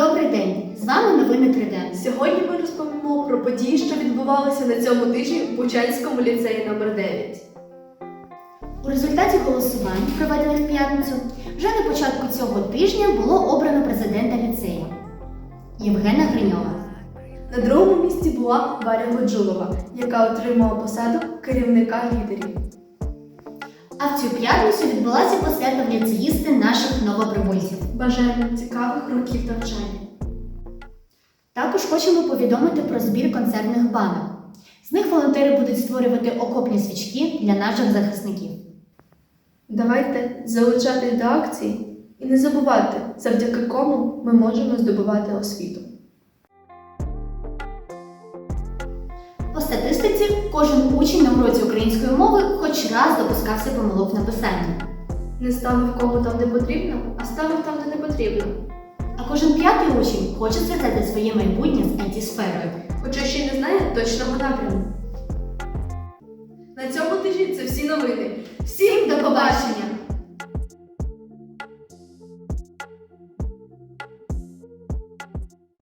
Добрий день! З вами новини 3D. Сьогодні ми розповімо про події, що відбувалися на цьому тижні в Бучанському ліцеї номер 9 У результаті голосувань, проведених в п'ятницю, вже на початку цього тижня було обрано президента ліцею Євгена Гриньова. На другому місці була Варя Годжулова, яка отримала посаду керівника лідерів. А в цю п'ятницю відбулася посвята в ліцеїсти наших новоприбульців. Бажаємо цікавих років навчання. Також хочемо повідомити про збір концертних банок. З них волонтери будуть створювати окопні свічки для наших захисників. Давайте залучати до акції і не забувати, завдяки кому ми можемо здобувати освіту. По статистиці, кожен учень на уроці української мови хоч раз допускався помилок в написанні. Не ставив кому там, де потрібно, а ставив там, де не потрібно. А кожен п'ятий учень хоче зв'язати своє майбутнє з антисферою. Хоча ще й не знає точного напряму. На цьому тижні це всі новини. Всім до побачення!